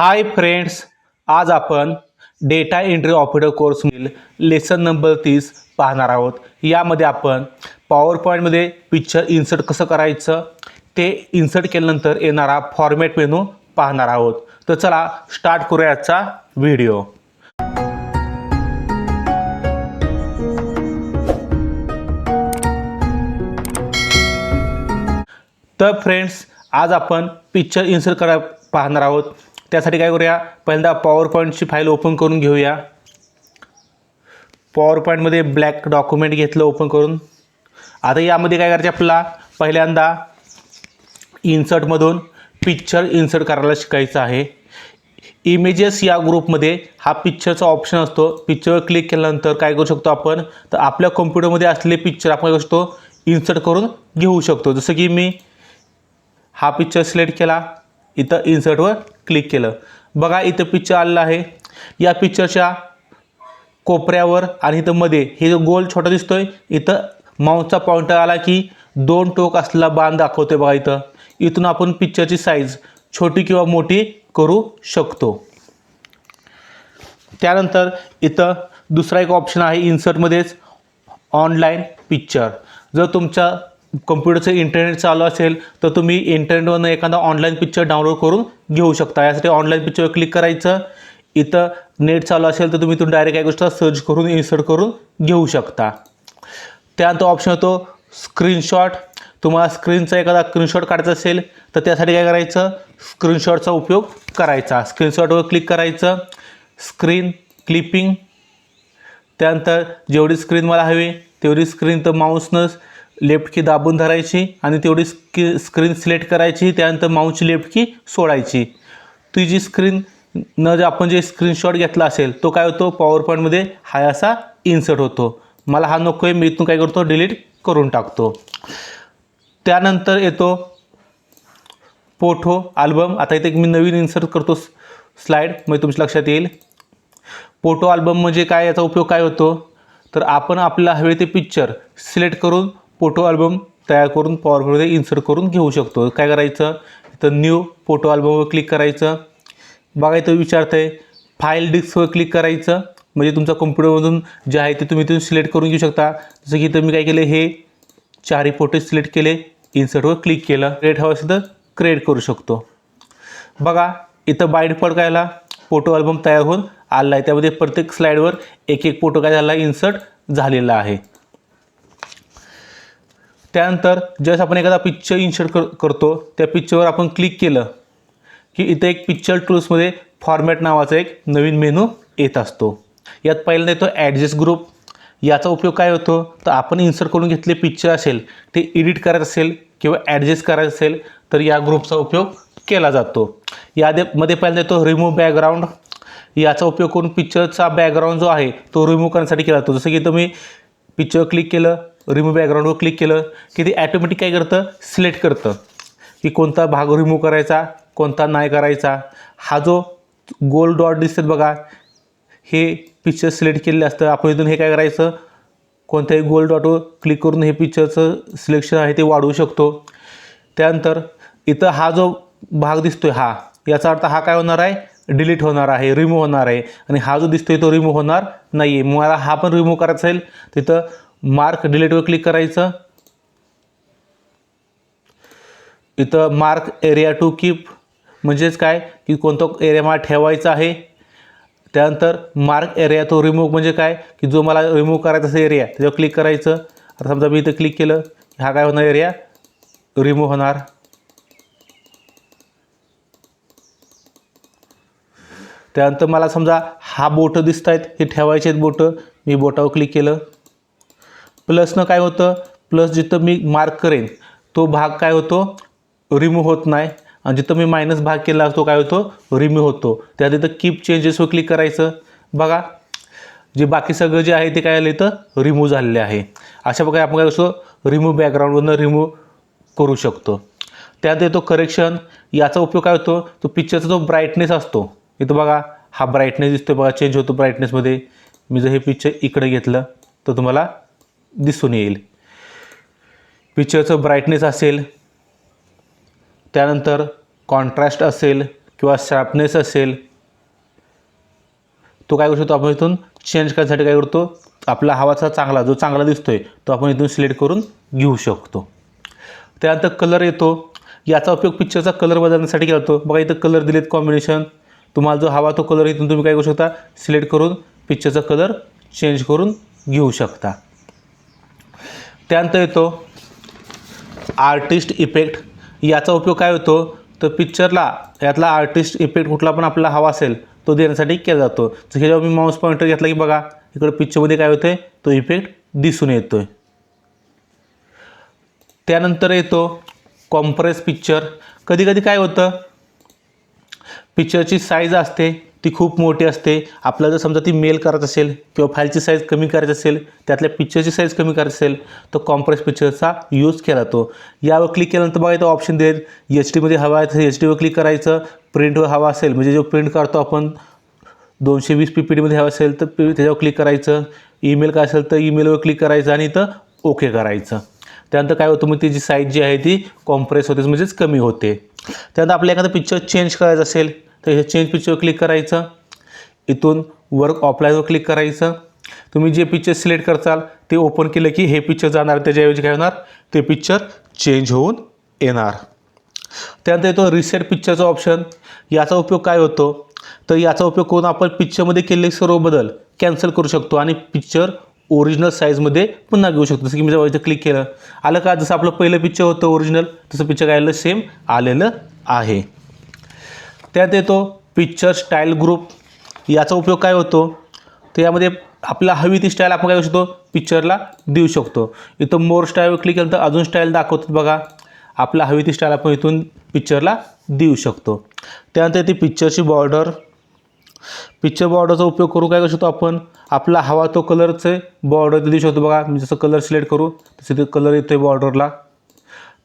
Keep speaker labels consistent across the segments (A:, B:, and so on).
A: हाय friends आज आपण data entry operator कोर्समधील लेसन नंबर तीस पाहणार आहोत. यामध्ये आपण पॉवर पॉईंटमध्ये पिक्चर इन्सर्ट कसं करायचं ते इन्सर्ट केल्यानंतर येणारा फॉर्मॅट मेनू पाहणार आहोत. तर चला स्टार्ट करूया आजचा व्हिडिओ तर फ्रेंड्स आज आपण पिक्चर इन्सर्ट करा पाहणार आहोत. त्यासाठी काय करूया? पहिल्यांदा पॉवर पॉईंटची फाईल ओपन करून घेऊया. पॉवर पॉईंटमध्ये ब्लॅक डॉक्युमेंट घेतलं ओपन करून. आता यामध्ये काय करायचं आपल्याला? पहिल्यांदा इन्सर्टमधून पिक्चर इन्सर्ट करायला शिकायचं आहे. इमेजेस या ग्रुपमध्ये हा पिक्चरचा ऑप्शन असतो. पिक्चरवर क्लिक केल्यानंतर काय करू शकतो आपण? तर आपल्या कॉम्प्युटरमध्ये असलेले पिक्चर आपण करू शकतो? इन्सर्ट करून घेऊ शकतो. जसं की मी हा पिक्चर सिलेक्ट केला. इथं इन्सर्टवर क्लिक केलं. बघा इथं पिक्चर आलेलं आहे. या पिक्चरच्या कोपऱ्यावर आणि इथं मध्ये हे जो गोल छोटा दिसतोय इथं माऊसचा पॉईंटर आला की दोन टोक असलेला बाण दाखवतोय बघा इथं. इथून आपण पिक्चरची साईज छोटी किंवा मोठी करू शकतो. त्यानंतर इथं दुसरा एक ऑप्शन आहे इन्सर्टमध्येच ऑनलाईन पिक्चर जर तुमच्या कम्प्युटरचं इंटरनेट चालू असेल तर तुम्ही इंटरनेटवरनं एखादा ऑनलाईन पिक्चर डाउनलोड करून घेऊ शकता. यासाठी ऑनलाईन पिक्चरवर क्लिक करायचं. इथं नेट चालू असेल तर तुम्ही तुम्ही डायरेक्ट काही गोष्ट सर्च करून इन्सर्ट करून घेऊ शकता. त्यानंतर ऑप्शन होतो स्क्रीनशॉट तुम्हाला स्क्रीनचा एखादा स्क्रीनशॉट काढायचा असेल तर त्यासाठी काय करायचं? स्क्रीनशॉटचा उपयोग करायचा. स्क्रीनशॉटवर क्लिक करायचं. स्क्रीन क्लिपिंग त्यानंतर जेवढी स्क्रीन मला हवी तेवढी स्क्रीन तर माऊसनंच लेफ्ट की दाबून धरायची आणि तेवढी स्की स्क्रीन सिलेक्ट करायची त्यानंतर माऊसची लेफ्ट की सोडायची. ती जी स्क्रीन न जे आपण जे स्क्रीनशॉट घेतला असेल तो काय होतो? पॉवर पॉईंटमध्ये हाय असा इन्सर्ट होतो. मला हा नको आहे मी इथून काय करतो? डिलीट करून टाकतो. त्यानंतर येतो पोठो आल्बम आता इथे एक मी नवीन इन्सर्ट करतो स्लाईड म्हणजे तुमच्या लक्षात येईल. पोटो आल्बम म्हणजे काय? याचा उपयोग काय होतो? तर आपण आपल्याला हवे ते पिक्चर सिलेक्ट करून फोटो अल्बम तयार करून पॉवरमध्ये इन्सर्ट करून घेऊ शकतो. काय करायचं? तर न्यू फोटो अल्बमवर क्लिक करायचं. बघा इथं विचारतं आहे फाईल डिस्कवर क्लिक करायचं. म्हणजे तुमच्या कम्प्युटरमधून जे आहे ते तुम्ही तिथून सिलेक्ट करून घेऊ शकता. जसं की इथं मी काय केलं हे चारही फोटो सिलेक्ट केले इन्सर्टवर क्लिक केलं. क्रिएट हवं असेल तर क्रिएट करू शकतो. बघा इथं बाय डिफॉल्ट कायला फोटो अल्बम तयार होऊन आला आहे. त्यामध्ये प्रत्येक स्लाईडवर एक एक फोटो काय झाला इन्सर्ट झालेला आहे. त्यानंतर जस्ट आपण एखादा पिक्चर इन्सर्ट कर करतो त्या पिक्चरवर आपण क्लिक केलं की इथं एक पिक्चर टूल्समध्ये फॉर्मॅट नावाचा एक नवीन मेनू येत असतो. यात पहिल्यांदा येतो ॲडजस्ट ग्रुप याचा उपयोग काय होतो? तर आपण इन्सर्ट करून घेतले पिक्चर असेल ते एडिट करायचं असेल किंवा ॲडजस्ट करायचं असेल तर या ग्रुपचा उपयोग केला जातो. यामध्ये पहिल्यांदा येतो रिमूव्ह बॅकग्राऊंड याचा उपयोग करून पिक्चरचा बॅकग्राऊंड जो आहे तो रिमूव्ह करण्यासाठी केला जातो. जसं की तुम्ही पिक्चर क्लिक केलं रिमूव्ह बॅकग्राऊंडवर क्लिक केलं की ते ॲटोमॅटिक काय करतं? सिलेक्ट करतं. की कोणता भाग रिमूव्ह करायचा कोणता नाही करायचा. हा जो गोल डॉट दिसतात बघा हे पिक्चर सिलेक्ट केलेलं असतं. आपण इथून हे काय करायचं? कोणत्याही गोल डॉटवर क्लिक करून हे पिक्चरचं सिलेक्शन आहे ते वाढवू शकतो. त्यानंतर इथं हा जो भाग दिसतो आहे हा याचा अर्थ हा काय होणार आहे? डिलीट होणार आहे रिमूव्ह होणार आहे. आणि हा जो दिसतोय तो रिमूव्ह होणार नाही आहे मला हा पण रिमूव्ह करायचा असेल तिथं मार्क डिलीटवर क्लिक करायचं. इथं मार्क एरिया टू कीप म्हणजेच काय? की कोणता एरिया मला ठेवायचा आहे. त्यानंतर मार्क एरिया तो रिमूव्ह म्हणजे काय? की जो मला रिमूव्ह करायचा असेल एरिया त्याच्यावर क्लिक करायचं. आता समजा मी इथं क्लिक केलं हा काय होणार एरिया रिमूव्ह होणार. त्यानंतर मला समजा हा बोटं दिसत आहेत हे ठेवायचे आहेत बोटं. मी बोटावर क्लिक केलं. प्लसनं काय होतं? प्लस जिथं मी मार्क करेन तो भाग काय होतो? रिमूव्ह होत नाही. आणि जिथं मी मायनस भाग केला असतो काय होतो? रिमूव्ह होतो. त्या तिथं कीप चेंजेसवर क्लिक करायचं. बघा जे बाकी सगळं जे आहे ते काय आलं इथं रिमूव्ह झालेले आहे. अशा प्रकारे आपण काय असतो रिमूव्ह बॅकग्राऊंडवरनं रिमूव्ह करू शकतो. त्यात येतो करेक्शन याचा उपयोग काय होतो? तो पिक्चरचा जो ब्राईटनेस असतो इथं बघा हा ब्राईटनेस दिसतो बघा चेंज होतो ब्राईटनेसमध्ये मी जर हे पिक्चर इकडे घेतलं तर तुम्हाला दिसून येईल. पिक्चरचं ब्राईटनेस असेल त्यानंतर कॉन्ट्रास्ट असेल किंवा शार्पनेस असेल. तो काय करू शकतो? आपण इथून चेंज करण्यासाठी काय करतो? आपला हवाचा चांगला जो चांगला दिसतो आहे तो आपण इथून सिलेक्ट करून घेऊ शकतो. त्यानंतर कलर येतो. याचा उपयोग पिक्चरचा कलर बदलण्यासाठी केला जातो. बघा इथं कलर दिलेत कॉम्बिनेशन तुम्हाला जो हवा तो कलर इथून तुम्ही काय करू शकता? सिलेक्ट करून पिक्चरचा कलर चेंज करून घेऊ शकता. त्यानंतर येतो आर्टिस्ट इफेक्ट याचा उपयोग काय होतो? तर पिक्चरला यातला आर्टिस्ट इफेक्ट कुठला पण आपल्याला हवा असेल तो देण्यासाठी केला जातो. जसं की जेव्हा मी माऊस पॉईंटर घेतला की बघा इकडं पिक्चरमध्ये काय होतं तो इफेक्ट दिसून येतो आहे त्यानंतर येतो कॉम्प्रेस पिक्चर कधी कधी काय होतं? पिक्चरची साईज असते. ती खूप मोठी असते. आपल्याला जर समजा ती मेल करत असेल किंवा फाईलची साईज कमी करायची असेल त्यातल्या पिक्चरची साईज कमी करायची असेल तर कॉम्प्रेस पिक्चरचा यूज केला जातो यावर क्लिक केल्यानंतर बघा इथं ऑप्शन देईल एच डीमध्ये हवा आहे तर एच डीवर क्लिक करायचं. प्रिंटवर हवा असेल म्हणजे जो प्रिंट करतो आपण दोनशे वीस पी पी डीमध्ये हवं असेल तर पी त्याच्यावर क्लिक करायचं. ईमेल काय असेल तर ईमेलवर क्लिक करायचं आणि इथं ओके करायचं. त्यानंतर काय होतं मग ती जी साईज जी आहे ती कॉम्प्रेस होते म्हणजेच कमी होते. त्यानंतर आपल्या एखादं पिक्चर चेंज करायचं असेल तर हे चेंज पिक्चर क्लिक करायचं. इथून वर्क ऑफलाईनवर क्लिक करायचं. तुम्ही जे पिक्चर सिलेक्ट करताल ते ओपन केलं की हे पिक्चर जाणार त्याच्याऐवजी काय होणार? ते पिक्चर चेंज होऊन येणार. त्यानंतर येतो रिसेट पिक्चरचा ऑप्शन याचा उपयोग काय होतो? तर याचा उपयोग करून आपण पिक्चरमध्ये केलेले सर्व बदल कॅन्सल करू शकतो आणि पिक्चर ओरिजिनल साईजमध्ये पुन्हा घेऊ शकतो. जसं की मी जेव्हा इथं क्लिक केलं. आलं का? जसं आपलं पहिलं पिक्चर होतं ओरिजिनल तसं पिक्चर काय आलं सेम आलेलं आहे. त्यात येतो पिक्चर स्टाईल ग्रुप याचा उपयोग काय होतो? तर यामध्ये आपला हवी ती स्टाईल आपण काय करू शकतो? पिक्चरला देऊ शकतो. इथं मोर स्टाईल क्लिक केलं तर अजून स्टाईल दाखवतात बघा. आपला हवी ती स्टाईल आपण इथून पिक्चरला देऊ शकतो. त्यानंतर ती पिक्चरची बॉर्डर पिक्चर बॉर्डरचा उपयोग करू काय करू शकतो आपण? आपला हवा तो कलरचे बॉर्डर देऊ शकतो बघा. मी जसं कलर सिलेक्ट करू तसे ते कलर येतो आहे बॉर्डरला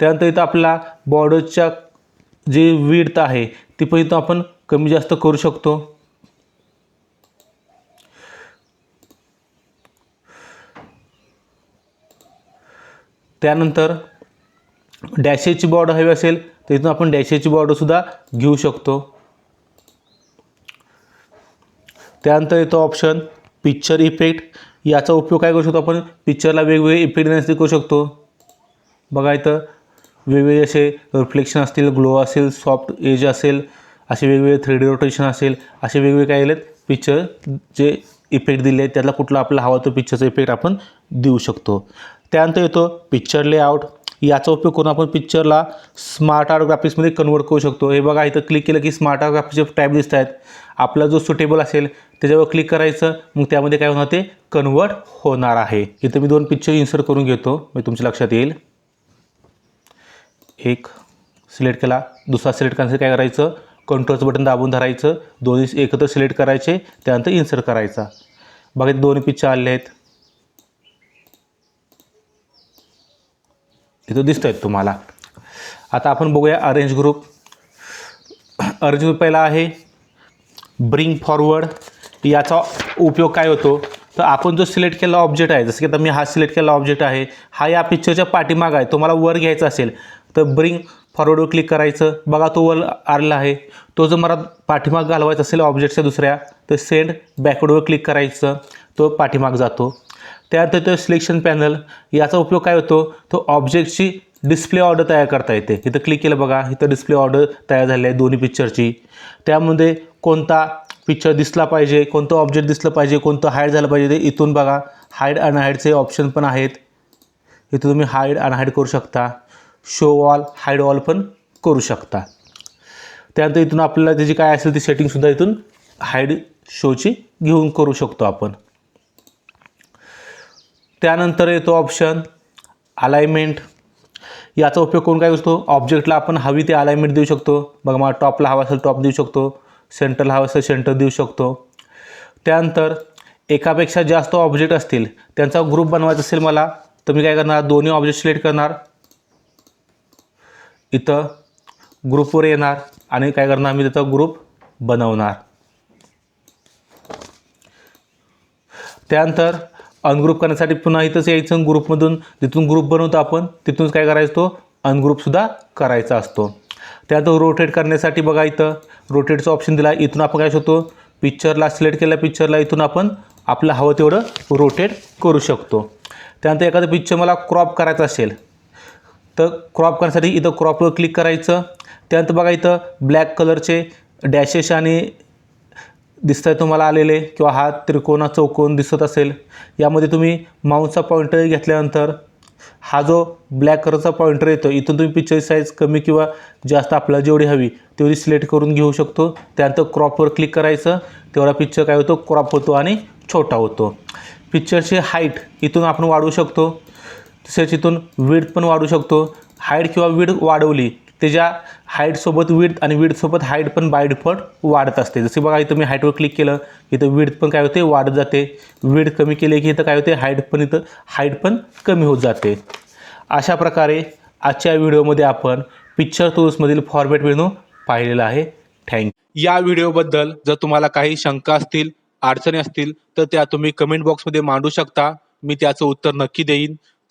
A: त्यानंतर इथं आपला बॉर्डरच्या जे विडत आहे ती पण इथं आपण कमी जास्त करू शकतो. त्यानंतर डॅशेची बॉर्डर हवी असेल तर इथून आपण डॅशेची बॉर्डरसुद्धा घेऊ शकतो. त्यानंतर येतो ऑप्शन पिक्चर इफेक्ट याचा उपयोग काय करू शकतो आपण? पिक्चरला वेगवेगळे इफेक्ट देण्यासाठी करू शकतो. बघा इथं वेगवेगळे असे रिफ्लेक्शन असतील ग्लो असेल सॉफ्ट एज असेल असे वेगवेगळे थ्री डी रोटेशन असेल असे वेगवेगळे काय आहेत पिक्चर जे इफेक्ट दिले आहेत त्यातला कुठला आपला हवा तो पिक्चरचा इफेक्ट आपण देऊ शकतो. त्यानंतर येतो पिक्चर लेआउट. याचा उपयोग करून आपण पिक्चरला स्मार्ट आर्ट ग्राफिक्समध्ये कन्वर्ट करू शकतो. हे बघा इथं क्लिक केलं की स्मार्ट आर्ट ग्राफिक्सचे टाईप दिसत आहेत. आपला जो सुटेबल असेल त्याच्यावर क्लिक करायचं मग त्यामध्ये काय होणार ते? कन्वर्ट होणार आहे. इथं मी दोन पिक्चर इन्सर्ट करून घेतो. मी तुमच्या लक्षात येईल. एक सिलेक्ट केला. दुसरा सिलेक्ट करण्यासाठी काय करायचं? कंट्रोलचं बटन दाबून धरायचं. दोन्ही एकत्र सिलेक्ट करायचे. त्यानंतर इन्सर्ट करायचा. बघा दोन दोन्ही पिक्चर आले आहेत. इथं दिसत आहेत तुम्हाला. आता आपण बघूया अरेंज ग्रुप अरेंज ग्रुप पहिला आहे. ब्रिंग फॉरवर्ड याचा उपयोग काय होतो? तर आपण जो सिलेक्ट केलेला ऑब्जेक्ट आहे जसं की आता मी हा सिलेक्ट केलेला ऑब्जेक्ट आहे हा या पिक्चरच्या पाठीमाग आहे. तुम्हाला वर घ्यायचा असेल तर ब्रिंग फॉरवर्डवर क्लिक करायचं. बघा तो वर आलेला आहे. तो जर मला पाठीमाग घालवायचा असेल ऑब्जेक्टच्या दुसऱ्या तर सेंड बॅकवर्डवर क्लिक करायचं. तो पाठीमाग जातो. त्यानंतर तो सिलेक्शन पॅनल याचा उपयोग काय होतो? तो ऑब्जेक्टची डिस्प्ले ऑर्डर तयार करता येते. इथं क्लिक केलं बघा. इथं डिस्प्ले ऑर्डर तयार झाली आहे दोन्ही पिक्चरची त्यामध्ये कोणता पिक्चर दिसला पाहिजे कोणतं ऑब्जेक्ट दिसलं पाहिजे कोणतं हाईड झालं पाहिजे ते इथून बघा. हाईड अनहाईडचे ऑप्शन पण आहेत. इथं तुम्ही हाईड अनहाईड करू शकता. शो वॉल हाईड वॉल पण करू शकता. त्यानंतर इथून आपल्याला त्याची काय असेल ती सेटिंगसुद्धा इथून हाईड शोची घेऊन करू शकतो आपण. त्यानंतर येतो ऑप्शन अलाइनमेंट याचा उपयोग करून काय असतो ऑब्जेक्टला आपण हवी ते अलाइनमेंट देऊ शकतो. बघा मला टॉपला हवा असेल टॉप देऊ शकतो. सेंटरला हवा असेल सेंटर देऊ शकतो. त्यानंतर एकापेक्षा जास्त ऑब्जेक्ट असतील त्यांचा ग्रुप बनवायचा असेल मला तर मी काय करणार? दोन्ही ऑब्जेक्ट सिलेक्ट करणार. इथं ग्रुपवर येणार आणि काय करणार आम्ही तिथं ग्रुप बनवणार. त्यानंतर अनग्रुप करण्यासाठी पुन्हा इथंच यायचं. ग्रुपमधून जिथून ग्रुप बनवतो आपण तिथूनच काय करायचं तो? अनग्रुपसुद्धा करायचा असतो. त्यानंतर रोटेट करण्यासाठी बघा इथं रोटेटचं ऑप्शन दिला. इथून आपण काय शकतो? पिक्चरला सिलेक्ट केल्या पिक्चरला इथून आपण आपलं हवं तेवढं रोटेट करू शकतो. त्यानंतर एखादं पिक्चर मला क्रॉप करायचं असेल तर क्रॉप करण्यासाठी इथं क्रॉपवर क्लिक करायचं. त्यानंतर बघा इथं ब्लॅक कलरचे डॅशेस आणि दिसत आहे तुम्हाला आलेले किंवा हा त्रिकोणा चौकोन दिसत असेल. यामध्ये तुम्ही माऊसचा पॉईंटर घेतल्यानंतर हा जो ब्लॅक कलरचा पॉईंटर येतो इथून तुम्ही पिक्चर साईज कमी किंवा जास्त आपल्याला जेवढी हवी तेवढी सिलेक्ट करून घेऊ शकतो. त्यानंतर क्रॉपवर क्लिक करायचं. तेवढा पिक्चर काय होतो? क्रॉप होतो आणि छोटा होतो. पिक्चरची हाईट इथून आपण वाढवू शकतो. तसेच इथून विड्थ पण वाढू शकतो. हाईट किंवा विड वाढवली त्याच्या हाईटसोबत विड्थ आणि विड्थसोबत हाईट पण बाय डिफॉल्ट वाढत असते. जसे बघा इथं मी हाईटवर क्लिक केलं इथं विड्थ पण काय होते? वाढत जाते. विड्थ कमी केले की इथं काय होते? हाईट पण इथं हाईट पण कमी होत जाते. अशा प्रकारे आजच्या व्हिडिओमध्ये आपण पिक्चर टूल्समधील फॉर्मॅट मेनू पाहिलेला आहे. थँक्यू या व्हिडिओबद्दल जर तुम्हाला काही शंका असतील अडचणी असतील तर त्या तुम्ही कमेंट बॉक्समध्ये मांडू शकता. मी त्याचं उत्तर नक्की देईन.